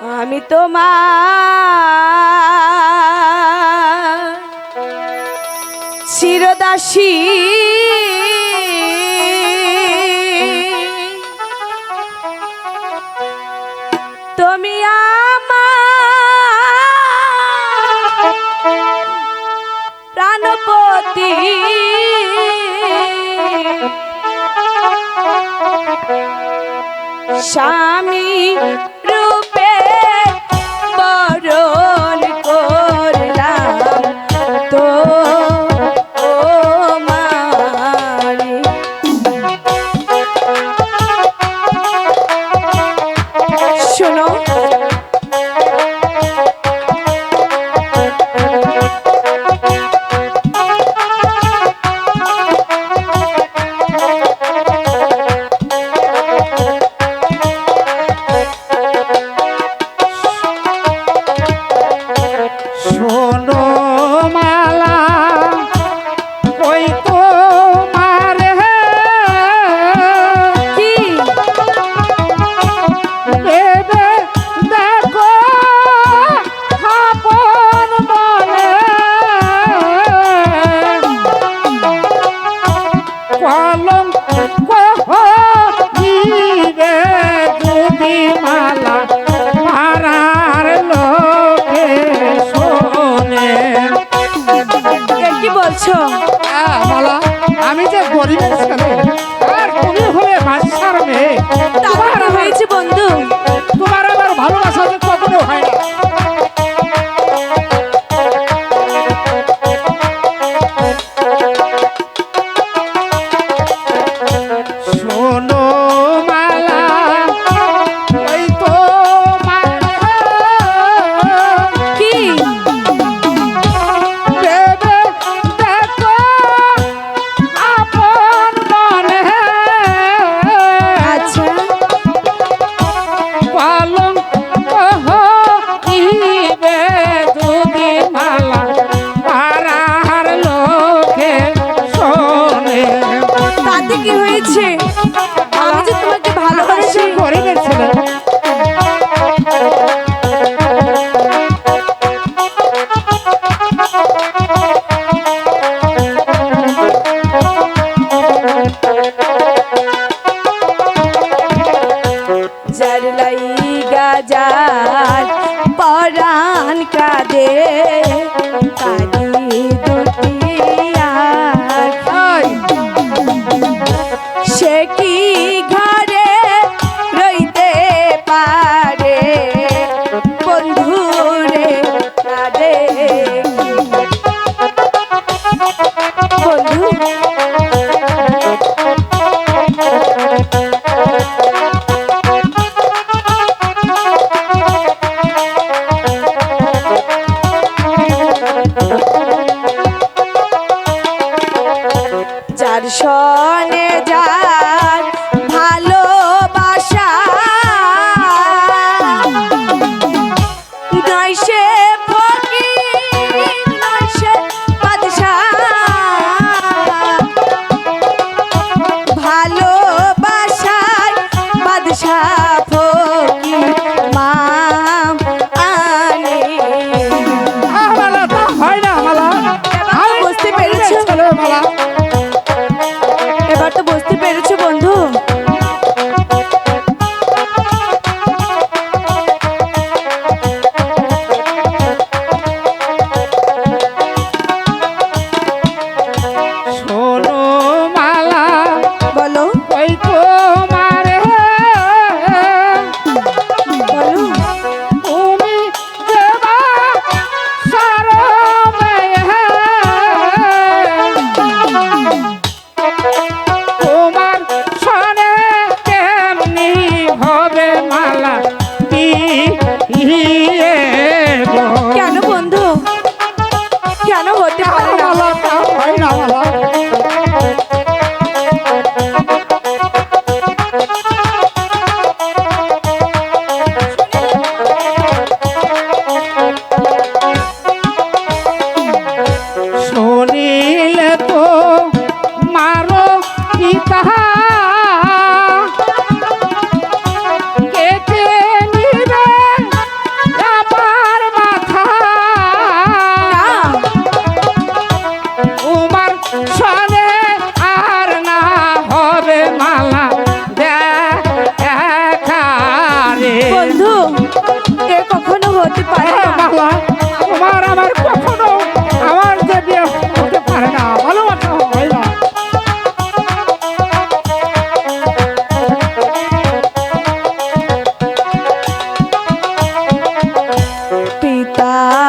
আমি তোমার চিরদাসী। তুমি আমার প্রাণপতি। স্বামী আছো হ্যাঁ বলো। আমি যে গরিব ছেলে আর তুমি হলে মাঝখানে মেয়ে। হয়েছে বন্ধু। forever.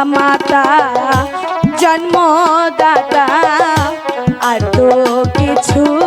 মাতা জন্মদাতা আর তো কিছু